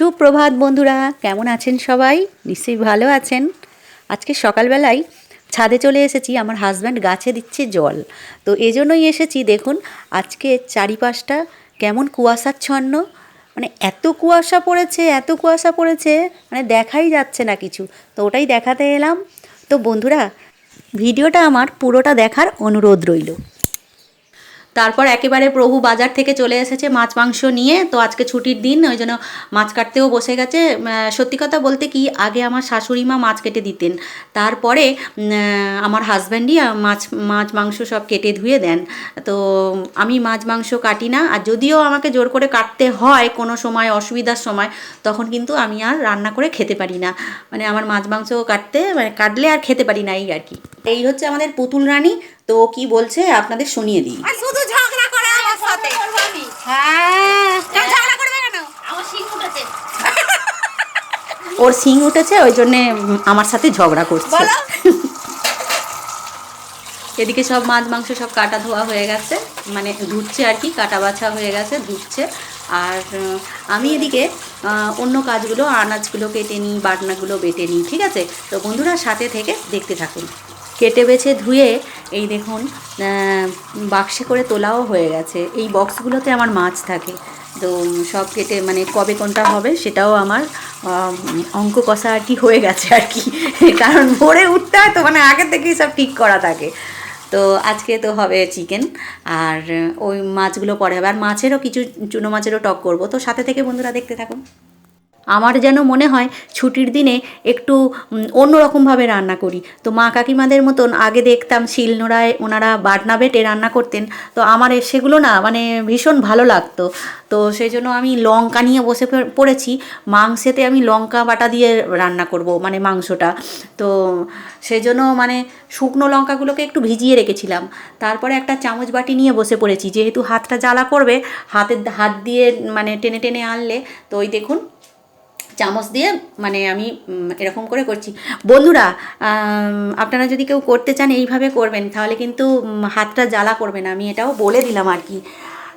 সুপ্রভাত বন্ধুরা, কেমন আছেন সবাই? নিশ্চয়ই ভালো আছেন। আজকে সকালবেলায় ছাদে চলে এসেছি, আমার হাজব্যান্ড গাছে দিচ্ছে জল। তো এজন্যই এসেছি, দেখুন, আজকে চারিপাশটা কেমন কুয়াশাচ্ছন্ন। মানে এত কুয়াশা পড়েছে, এত কুয়াশা পড়েছে মানে দেখাই যাচ্ছে না কিছু। তো ওটাই দেখাতে এলাম। তো বন্ধুরা, ভিডিওটা আমার পুরোটা দেখার অনুরোধ রইল। তারপর একেবারে প্রভু বাজার থেকে চলে এসেছে মাছ মাংস নিয়ে। তো আজকে ছুটির দিন, ওই জন্য মাছ কাটতেও বসে গেছে। সত্যি কথা বলতে কি, আগে আমার শাশুড়ি মা মাছ কেটে দিতেন। তারপরে আমার হাজব্যান্ডই মাছ মাছ মাংস সব কেটে ধুয়ে দেন। তো আমি মাছ মাংস কাটি না, আর যদিও আমাকে জোর করে কাটতে হয় কোনো সময় অসুবিধার সময়, তখন কিন্তু আমি আর রান্না করে খেতে পারি না। মানে আমার মাছ মাংস কাটতে মানে কাটলে আর খেতে পারি না, এই আর কি। এই হচ্ছে আমাদের পুতুল রানী। তো কি বলছে আপনাদের শুনিয়ে দিই। আর শুধু ঝগড়া করে আমার সাথে। হ্যাঁ। ঝগড়া করবে কেন? আমার শিং উঠেছে। ওর সিং উঠেছে ওই জন্যে আমার সাথে ঝগড়া করছে। এদিকে সব মাছ মাংস সব কাটা ধোয়া হয়ে গেছে। মানে ধুচ্ছে আর কি কাটা বাছা হয়ে গেছে ধুচ্ছে। আর আমি এদিকে অন্য কাজগুলো আনাজগুলো কেটে নিই বাটনাগুলো বেটে নিই ঠিক আছে? তো বন্ধুরা সাথে থেকে দেখতে থাকুন। কেটে বেছে ধুয়ে এই দেখুন বাক্সে করে তোলাও হয়ে গেছে। এই বক্সগুলোতে আমার মাছ থাকে। তো সব কেটে মানে কবে কোনটা হবে সেটাও আমার অঙ্ক কষা আর কি হয়ে গেছে আর কি। কারণ ভোরে উঠতে হয় তো মানে আগে থেকেই সব ঠিক করা থাকে। তো আজকে তো হবে চিকেন। আর ওই মাছগুলো পরে হবে। আর মাছেরও কিছু, চুনো মাছেরও টক করব। তো সাথে থেকে বন্ধুরা দেখতে থাকুন। আমার যেন মনে হয় ছুটির দিনে একটু অন্যরকমভাবে রান্না করি। তো মা কাকিমাদের মতন আগে দেখতাম শিলনোড়ায় ওনারা বাটনা বেটে রান্না করতেন। তো আমার সেগুলো না মানে ভীষণ ভালো লাগতো। তো সেই জন্য আমি লঙ্কা নিয়ে বসে পড়ে- পড়েছি। মাংসেতে আমি লঙ্কা বাটা দিয়ে রান্না করব মানে মাংসটা। তো সেই জন্য মানে শুকনো লঙ্কাগুলোকে একটু ভিজিয়ে রেখেছিলাম। তারপরে একটা চামচ বাটি নিয়ে বসে পড়েছি। যেহেতু হাতটা জ্বালা করবে হাতের হাত দিয়ে মানে টেনে টেনে আনলে, তো ওই দেখুন চামচ দিয়ে মানে আমি এরকম করে করছি। বন্ধুরা আপনারা যদি কেউ করতে চান, এইভাবে করবেন। তাহলে কিন্তু হাতটা জ্বালা করবে না। আমি এটাও বলে দিলাম আর কি।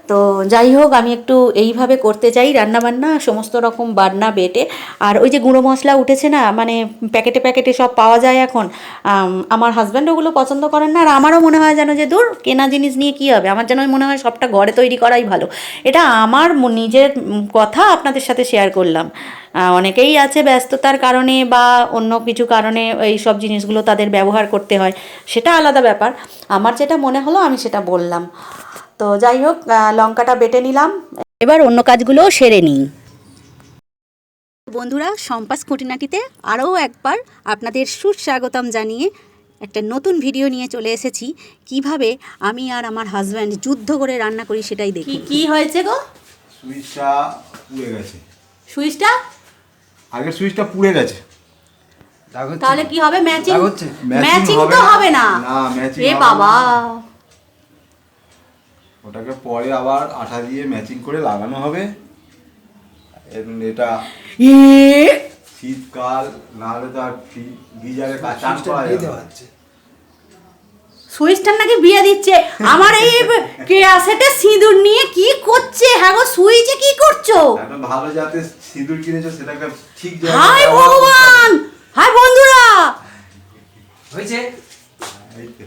তো যাই হোক, আমি একটু এইভাবে করতে চাই রান্নাবান্না, সমস্ত রকম বান্না বেটে। আর ওই যে গুঁড়ো মশলা উঠেছে না মানে প্যাকেটে প্যাকেটে সব পাওয়া যায় এখন আমার হাজব্যান্ড ওগুলো পছন্দ করেন না, আর আমারও মনে হয় যেন যে, দূর, কেনা জিনিস নিয়ে কী হবে? আমার যেন মনে হয় সবটা ঘরে তৈরি করাই ভালো। এটা আমার নিজের কথা আপনাদের সাথে শেয়ার করলাম। অনেকেই আছে ব্যস্ততার কারণে বা অন্য কিছু কারণে এই সব জিনিসগুলো তাদের ব্যবহার করতে হয়, সেটা আলাদা ব্যাপার। আমার যেটা মনে হলো, আমি সেটা বললাম। তো যাই হোক লঙ্কাটা বেটে নিলাম। এবার অন্য কাজগুলোও সেরে নিই। বন্ধুরা সম্পাস খুঁটিনাটিতে আরও একবার আপনাদের সুস্বাগতম জানিয়ে একটা নতুন ভিডিও নিয়ে চলে এসেছি। কীভাবে আমি আর আমার হাজব্যান্ড যুদ্ধ করে রান্না করি সেটাই দেখি কি হয়েছে গো? সুইচটা পুড়ে গেছে। সুইচটা? আগের সুইচটা পুড়ে গেছে। তাহলে কি হবে? ম্যাচিং ম্যাচিং তো হবে না। না। ম্যাচিং এ বাবা। ওটাকে পরে আবার আঠা দিয়ে ম্যাচিং করে লাগানো হবে। এটা শীতকাল নাহলে তো আর গিজারে কাজ চান করা দিয়ে যাবে হচ্ছে। সুইচটার নাকি বিয়ে দিচ্ছে। আমার এই ক্যাসেটে সিঁদুর নিয়ে কি করছে? হ্যাঁ গো সুইচে কি করছ? ভালো যাতে সিঁদুর কিনেছো সেটাকে ঠিক হাই ভগবান! হাই বন্ধুরা! হয়েছে। কি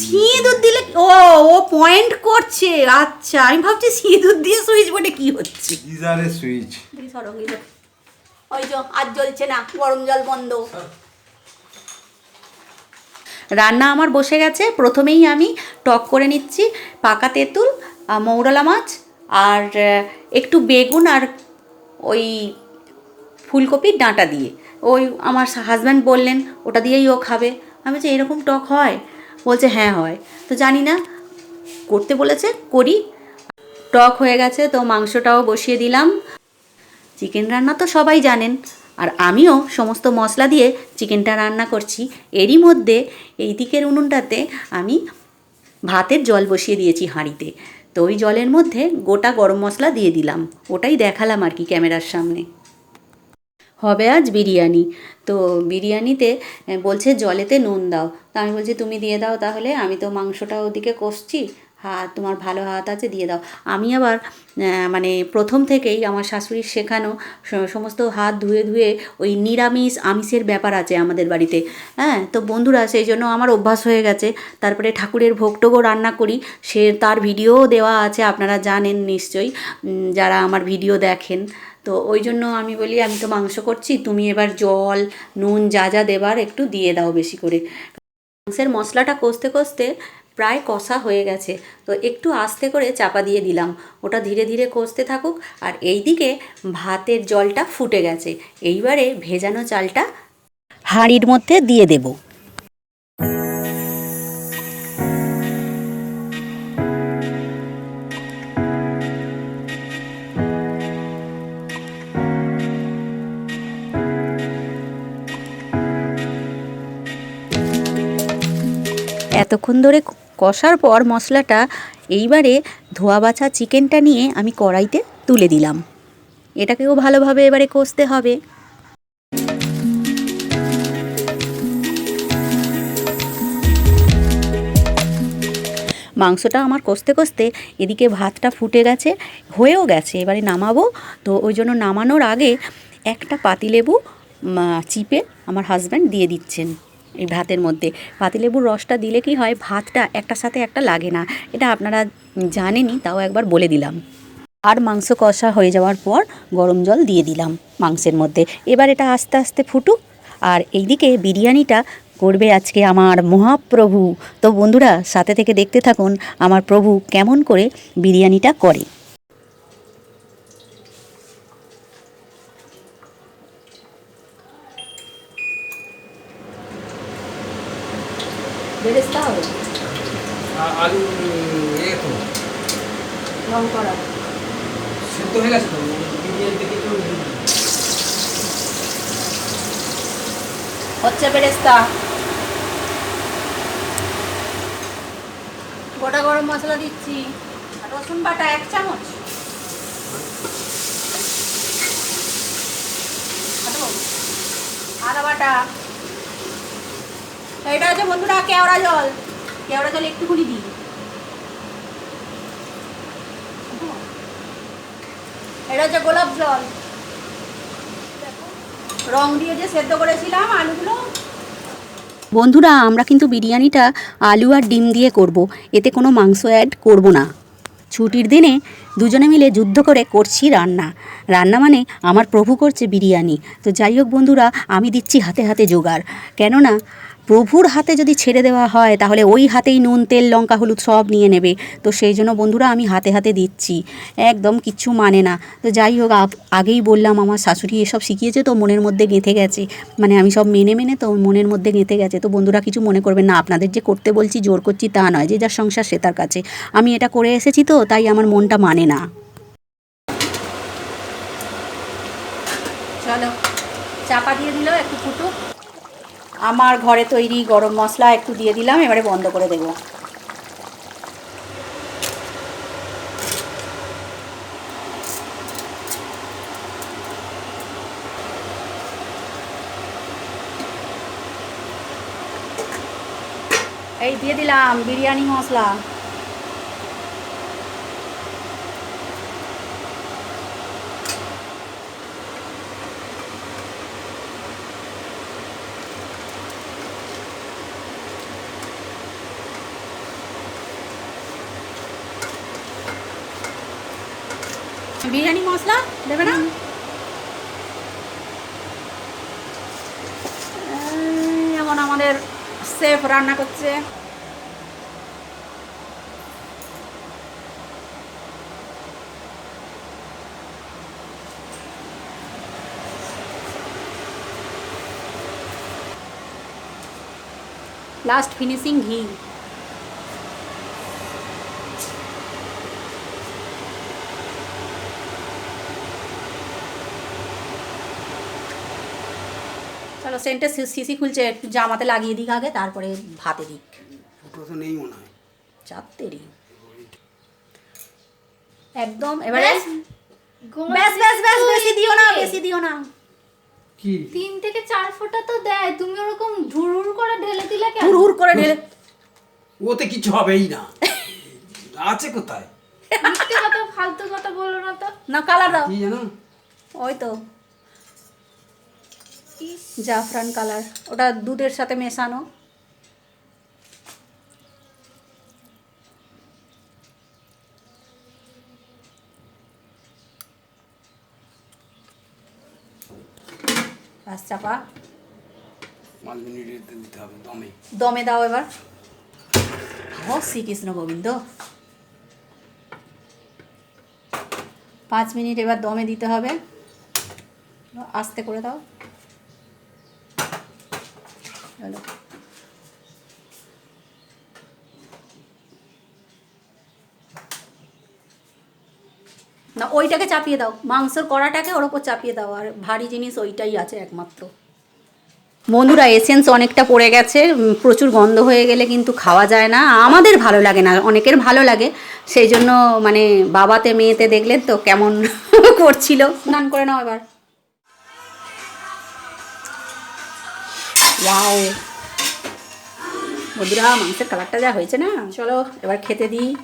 সিঁদুর দিলে ও ও পয়েন্ট করছে। আচ্ছা আমি ভাবছি সিঁদুর দিয়ে সুইচ বোর্ডে কি হচ্ছে? গিজারের সুইচ ওই যে আর জ্বলছে না গরম জল বন্ধ। রান্না আমার বসে গেছে। প্রথমেই আমি টক করে নিচ্ছি পাকা তেঁতুল মৌরলা মাছ আর একটু বেগুন আর ওই ফুলকপির ডাঁটা দিয়ে। ওই আমার হাজব্যান্ড বললেন ওটা দিয়েই ও খাবে। আমি বলছি এরকম টক হয়? বলছে হ্যাঁ হয়। তো জানি না, করতে বলেছে, করি। টক হয়ে গেছে, তো মাংসটাও বসিয়ে দিলাম। চিকেন রান্না তো সবাই জানেন, আর আমিও সমস্ত মশলা দিয়ে চিকেনটা রান্না করছি। এরই মধ্যে, এই দিকের উনুনটাতে আমি ভাতের জল বসিয়ে দিয়েছি হাঁড়িতে। তো ওই জলের মধ্যে গোটা গরম মশলা দিয়ে দিলাম। ওটাই দেখালাম আর কি ক্যামেরার সামনে। হবে আজ বিরিয়ানি। তো বিরিয়ানিতে বলছে জলেতে নুন দাও। তা আমি বলছি, তুমি দিয়ে দাও তাহলে, আমি তো মাংসটা ওদিকে কষছি। হাত তোমার ভালো হাত আছে, দিয়ে দাও। আমি আবার মানে প্রথম থেকেই আমার শাশুড়ির শেখানো সমস্ত হাত ধুয়ে ধুয়ে ওই নিরামিষ আমিষের ব্যাপার আছে আমাদের বাড়িতে। হ্যাঁ তো বন্ধুরা, সেই জন্য আমার অভ্যাস হয়ে গেছে। তারপরে ঠাকুরের ভোগটোগও রান্না করি। সে, তার ভিডিওও দেওয়া আছে, আপনারা জানেন নিশ্চয়ই। যারা আমার ভিডিও দেখেন তো ওই জন্য আমি বলি, আমি তো মাংস করছি, তুমি এবার জল, নুন যা যা দেবার একটু দিয়ে দাও বেশি করে। মাংসের মশলাটা কষতে কষতে প্রায় কষা হয়ে গেছে, তো একটু আস্তে করে চাপা দিয়ে দিলাম। ওটা ধীরে ধীরে কষতে থাকুক, আর এই দিকে ভাতের জলটা ফুটে গেছে। এইবারে ভেজানো চালটা হাঁড়ির মধ্যে দিয়ে দেব। এতক্ষণ ধরে কষার পর মশলাটা এইবারে ধোয়া বাছা চিকেনটা নিয়ে আমি কড়াইতে তুলে দিলাম। এটাকেও ভালোভাবে এবারে কষতে হবে। মাংসটা আমার কষতে কষতে এদিকে ভাতটা ফুটে গেছে, হয়েও গেছে। এবারে নামাবো। তো ওই জন্য নামানোর আগে একটা পাতিলেবু চিপে আমার হাজব্যান্ড দিয়ে দিচ্ছেন। এই ভাতের মধ্যে। পাতিলেবুর রসটা দিলে কি হয়, ভাতটা একটার সাথে একটা লাগে না। এটা আপনারা জানেনই, তাও একবার বলে দিলাম। আর মাংস কষা হয়ে যাওয়ার পর গরম জল দিয়ে দিলাম মাংসের মধ্যে। এবার এটা আস্তে আস্তে ফুটুক। আর এইদিকে বিরিয়ানিটা করবে আজকে আমার মহাপ্রভু। তো বন্ধুরা, সাথে থেকে দেখতে থাকুন আমার প্রভু কেমন করে বিরিয়ানিটা করে। বেরেস্তা হবে। আলু এ তো। রং করা। সেদ্ধ হয়ে গেছে তো? বিরিয়ানি থেকে হচ্ছে বেরেস্তা। গোটা গরম মশলা দিচ্ছি। রসুন বাটা এক চামচ। আদা বাটা। এটা হচ্ছে বন্ধুরা কেওড়া জল। কেওড়া জল একটুখানি দিই। এটা হচ্ছে গোলাপ জল। রং দিয়ে যে সেদ্ধ করেছিলাম আলুগুলো। বন্ধুরা, আমরা কিন্তু বিরিয়ানিটা আলু আর ডিম দিয়ে করব। এতে কোনো মাংস অ্যাড করব না। ছুটির দিনে দুজনে মিলে যুদ্ধ করে করছি রান্না। রান্না মানে আমার প্রভু করছে বিরিয়ানি। তো যাই হোক বন্ধুরা, আমি দিচ্ছি হাতে হাতে জোগাড়। কেননা প্রভুর হাতে যদি ছেড়ে দেওয়া হয়, তাহলে ওই হাতেই নুন, তেল, লঙ্কা, হলুদ সব নিয়ে নেবে। তো সেই জন্য বন্ধুরা, আমি হাতে হাতে দিচ্ছি। একদম কিচ্ছু মানে না। তো যাই হোক আগেই বললাম, আমার শাশুড়ি এসব শিখিয়েছে, তো মনের মধ্যে গেঁথে গেছে। মানে আমি সব মেনে মেনে তো মনের মধ্যে গেঁথে গেছে। তো বন্ধুরা, কিছু মনে করবেন না। আপনাদের যে করতে বলছি, জোর করছি, তা নয়। যে যার সংসার, সে তার কাছে। আমি এটা করে এসেছি তো, তাই আমার মনটা মানে না। চলো চাপা দিয়ে দিল একটু ফুটুক। আমার ঘরে তৈরি গরম মশলা একটু দিয়ে দিলাম, এবারে বন্ধ করে দেবো। এই দিয়ে দিলাম বিরিয়ানি মশলা। বিরিয়ানি মশলা দেবে না? যেমন আমাদের সেফ রান্না করছে। লাস্ট ফিনিশিং ঘি। চলো সেন্টে সিসি খুলছে একটু জামাতে লাগিয়ে দিক আগে তারপরে ভাতে দিক। ফুটো তো নেই মনে হয়। চাপতেরি একদম এবারে ব্যাস ব্যাস ব্যাস বেশি দিও না বেশি দিও না। কি? তিন থেকে চার ফোঁটা তো দেয় তুমি ওরকম ঝুরুর করে ঢেলে দিলে কেন? হুড় হুড় করে ঢেলে ওতে কিছু হবেই না। আছে কোথায়? মিথ্যে কথা ফালতু কথা বলো না তো। না কালার দাও। কি জানো ওই তো। জাফরান কালার। ওটা দুধের সাথে মেশানো। চাপা। দমে দাও এবার। ও শ্রীকৃষ্ণ গোবিন্দ। পাঁচ মিনিট এবার দমে দিতে হবে। আস্তে করে দাও। ওইটাকে চাপিয়ে দাও। মাংসর কড়াটাকে ওর ওপর চাপিয়ে দাও। আর ভারী জিনিস ওইটাই আছে একমাত্র। বন্ধুরা এসেন্স অনেকটা পড়ে গেছে। প্রচুর গন্ধ হয়ে গেলে কিন্তু খাওয়া যায় না। আমাদের ভালো লাগে না, অনেকের ভালো লাগে। সেই জন্য মানে বাবাতে, মেয়েতে দেখলেন তো কেমন করছিল। স্নান করে নাও এবার। বন্ধুরা, মাংসের কালারটা যা হয়েছে না? চলো এবার খেতে দিই।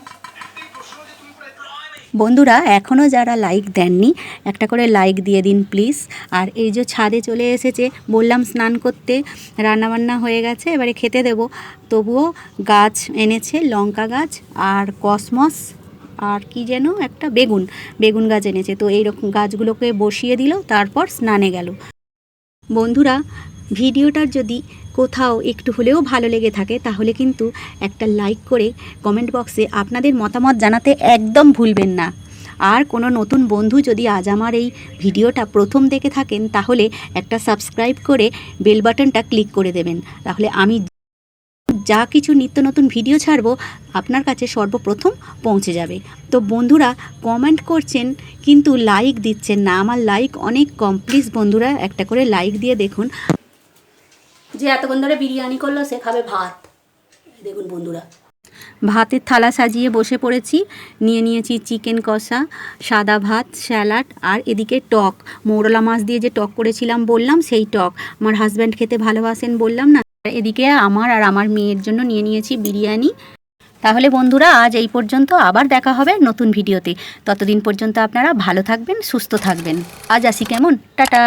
বন্ধুরা, এখনও যারা লাইক দেননি, একটা করে লাইক দিয়ে দিন প্লিজ আর এই যে ছাদে চলে এসেছে, বললাম স্নান করতে, রান্নাবান্না হয়ে গেছে, এবারে খেতে দেব। তবুও গাছ এনেছে, লঙ্কা গাছ আর কসমস, আর কি যেন একটা বেগুন বেগুন গাছ এনেছে। তো এইরকম গাছগুলোকে বসিয়ে দিল, তারপর স্নানে গেল। বন্ধুরা ভিডিওটার যদি কোথাও একটু হলেও ভালো লেগে থাকে, তাহলে কিন্তু একটা লাইক করে কমেন্ট বক্সে আপনাদের মতামত জানাতে একদম ভুলবেন না। আর কোনো নতুন বন্ধু যদি আজ আমার এই ভিডিওটা প্রথম দেখে থাকেন, তাহলে একটা সাবস্ক্রাইব করে বেল বাটনটা ক্লিক করে দেবেন। তাহলে আমি যা কিছু নিত্য নতুন ভিডিও ছাড়বো, আপনার কাছে সর্বপ্রথম পৌঁছে যাবে। তো বন্ধুরা, কমেন্ট করছেন, কিন্তু লাইক দিচ্ছেন না। আমার লাইক অনেক কম। প্লিজ বন্ধুরা, একটা করে লাইক দিয়ে দেখুন। যে এতক্ষণ ধরে বিরিয়ানি করল, সে খাবে ভাত। দেখুন বন্ধুরা। ভাতের থালা সাজিয়ে বসে পড়েছি। নিয়ে নিয়েছি চিকেন কষা, সাদা ভাত, স্যালাড আর এদিকে টক। মৌরলা মাছ দিয়ে যে টক করেছিলাম বললাম, সেই টক। আমার হাজব্যান্ড খেতে ভালোবাসেন বললাম না। এদিকে আমার আর আমার মেয়ের জন্য নিয়ে নিয়েছি বিরিয়ানি। তাহলে বন্ধুরা, আজ এই পর্যন্ত আবার দেখা হবে নতুন ভিডিওতে। ততদিন পর্যন্ত আপনারা ভালো থাকবেন, সুস্থ থাকবেন। আজ আসি কেমন? টাটা!